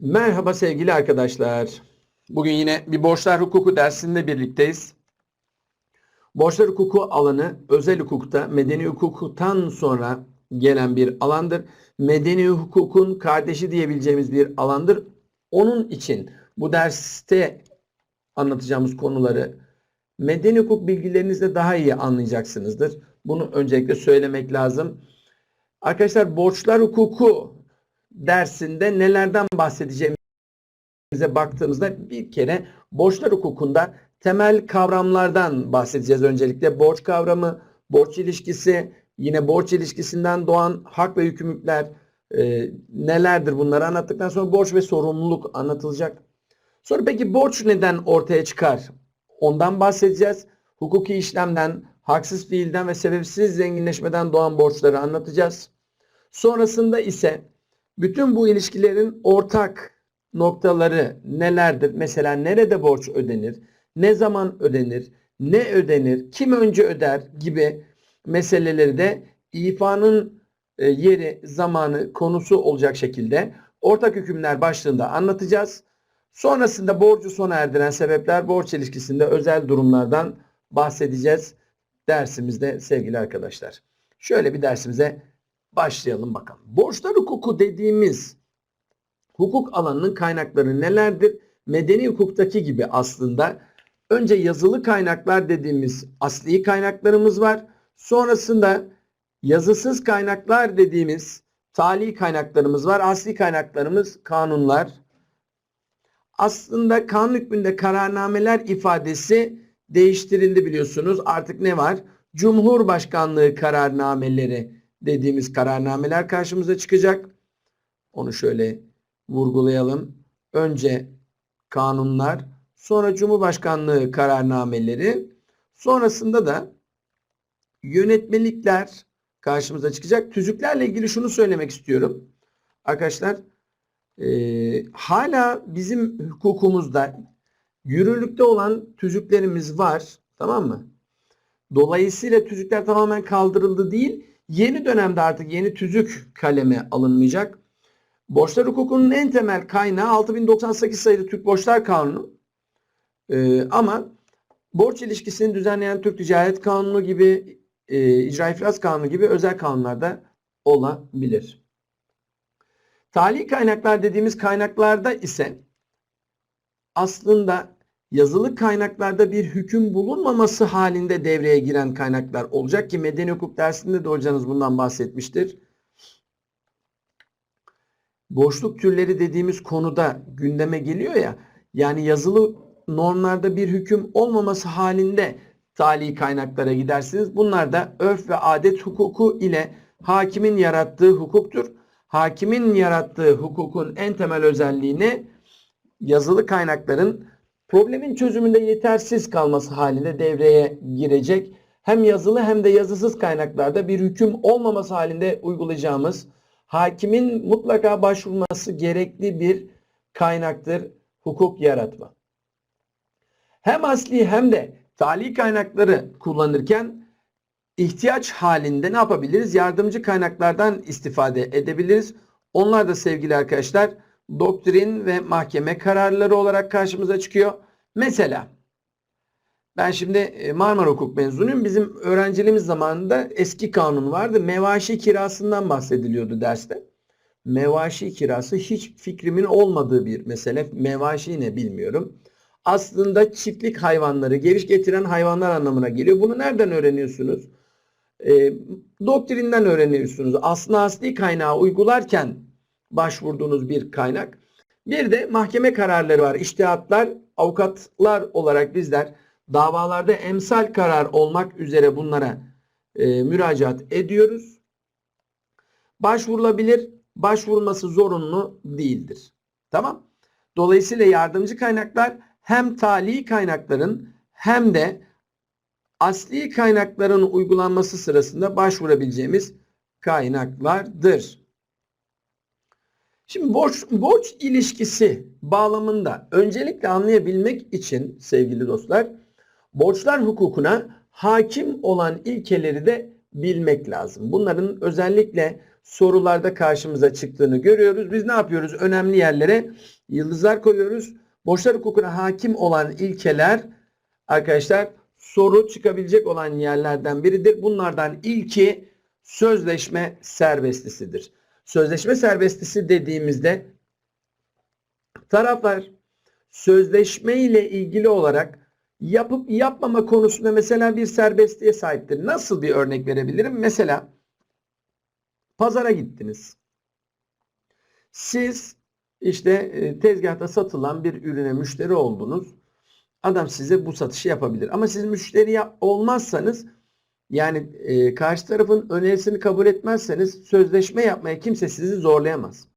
Merhaba sevgili arkadaşlar. Bugün yine bir borçlar hukuku dersinde birlikteyiz. Borçlar hukuku alanı özel hukukta medeni hukuktan sonra gelen bir alandır. Medeni hukukun kardeşi diyebileceğimiz bir alandır. Onun için bu derste anlatacağımız konuları medeni hukuk bilgilerinizle daha iyi anlayacaksınızdır. Bunu öncelikle söylemek lazım. Arkadaşlar borçlar hukuku dersinde nelerden bahsedeceğimize baktığımızda bir kere borçlar hukukunda temel kavramlardan bahsedeceğiz öncelikle. Borç kavramı, borç ilişkisi, yine borç ilişkisinden doğan hak ve yükümlülükler e, nelerdir bunları anlattıktan sonra borç ve sorumluluk anlatılacak. Sonra peki borç neden ortaya çıkar? Ondan bahsedeceğiz. Hukuki işlemden, haksız fiilden ve sebepsiz zenginleşmeden doğan borçları anlatacağız. Sonrasında ise bütün bu ilişkilerin ortak noktaları nelerdir? Mesela nerede borç ödenir? Ne zaman ödenir? Ne ödenir? Kim önce öder? gibi meseleleri de ifanın e, yeri, zamanı, konusu olacak şekilde ortak hükümler başlığında anlatacağız. Sonrasında borcu sona erdiren sebepler, borç ilişkisinde özel durumlardan bahsedeceğiz dersimizde sevgili arkadaşlar. Şöyle bir dersimize başlayalım bakalım. Borçlar hukuku dediğimiz hukuk alanının kaynakları nelerdir? Medeni hukuktaki gibi aslında önce yazılı kaynaklar dediğimiz asli kaynaklarımız var. Sonrasında yazısız kaynaklar dediğimiz tali kaynaklarımız var. Asli kaynaklarımız kanunlar. Aslında kanun hükmünde kararnameler ifadesi değiştirildi biliyorsunuz. Artık ne var? Cumhurbaşkanlığı kararnameleri dediğimiz kararnameler karşımıza çıkacak. Onu şöyle vurgulayalım. Önce kanunlar, sonra Cumhurbaşkanlığı kararnameleri, sonrasında da yönetmelikler karşımıza çıkacak. Tüzüklerle ilgili şunu söylemek istiyorum. Arkadaşlar e, hala bizim hukukumuzda yürürlükte olan tüzüklerimiz var. Tamam mı? Dolayısıyla tüzükler tamamen kaldırıldı değil. Yeni dönemde artık yeni tüzük kaleme alınmayacak. Borçlar hukukunun en temel kaynağı 6098 sayılı Türk Borçlar Kanunu. Ee, ama borç ilişkisini düzenleyen Türk Ticaret Kanunu gibi, e, İcra İflas Kanunu gibi özel kanunlarda olabilir. Tali kaynaklar dediğimiz kaynaklarda ise aslında yazılı kaynaklarda bir hüküm bulunmaması halinde devreye giren kaynaklar olacak ki medeni hukuk dersinde de hocanız bundan bahsetmiştir. Boşluk türleri dediğimiz konuda gündeme geliyor ya yani yazılı normlarda bir hüküm olmaması halinde tali kaynaklara gidersiniz. Bunlar da örf ve adet hukuku ile hakimin yarattığı hukuktur. Hakimin yarattığı hukukun en temel özelliğini yazılı kaynakların problemin çözümünde yetersiz kalması halinde devreye girecek. Hem yazılı hem de yazısız kaynaklarda bir hüküm olmaması halinde uygulayacağımız hakimin mutlaka başvurması gerekli bir kaynaktır hukuk yaratma. Hem asli hem de tali kaynakları kullanırken ihtiyaç halinde ne yapabiliriz? Yardımcı kaynaklardan istifade edebiliriz. Onlar da sevgili arkadaşlar doktrin ve mahkeme kararları olarak karşımıza çıkıyor. Mesela ben şimdi e, Marmara Hukuk mezunuyum. Bizim öğrenciliğimiz zamanında eski kanun vardı. Mevaşi kirasından bahsediliyordu derste. Mevaşi kirası hiç fikrimin olmadığı bir mesele. Mevaşi ne bilmiyorum. Aslında çiftlik hayvanları, geliş getiren hayvanlar anlamına geliyor. Bunu nereden öğreniyorsunuz? E, doktrinden öğreniyorsunuz. Aslında asli kaynağı uygularken başvurduğunuz bir kaynak. Bir de mahkeme kararları var. İştihatlar, avukatlar olarak bizler davalarda emsal karar olmak üzere bunlara e, müracaat ediyoruz. Başvurulabilir, başvurulması zorunlu değildir. Tamam? Dolayısıyla yardımcı kaynaklar hem tali kaynakların hem de asli kaynakların uygulanması sırasında başvurabileceğimiz kaynaklardır. Şimdi borç, borç ilişkisi bağlamında öncelikle anlayabilmek için sevgili dostlar borçlar hukukuna hakim olan ilkeleri de bilmek lazım. Bunların özellikle sorularda karşımıza çıktığını görüyoruz. Biz ne yapıyoruz? Önemli yerlere yıldızlar koyuyoruz. Borçlar hukukuna hakim olan ilkeler arkadaşlar soru çıkabilecek olan yerlerden biridir. Bunlardan ilki sözleşme serbestisidir. Sözleşme serbestisi dediğimizde taraflar sözleşme ile ilgili olarak yapıp yapmama konusunda mesela bir serbestliğe sahiptir. Nasıl bir örnek verebilirim? Mesela pazara gittiniz. Siz işte e, tezgahta satılan bir ürüne müşteri oldunuz. Adam size bu satışı yapabilir. Ama siz müşteri olmazsanız yani e, karşı tarafın önerisini kabul etmezseniz sözleşme yapmaya kimse sizi zorlayamaz.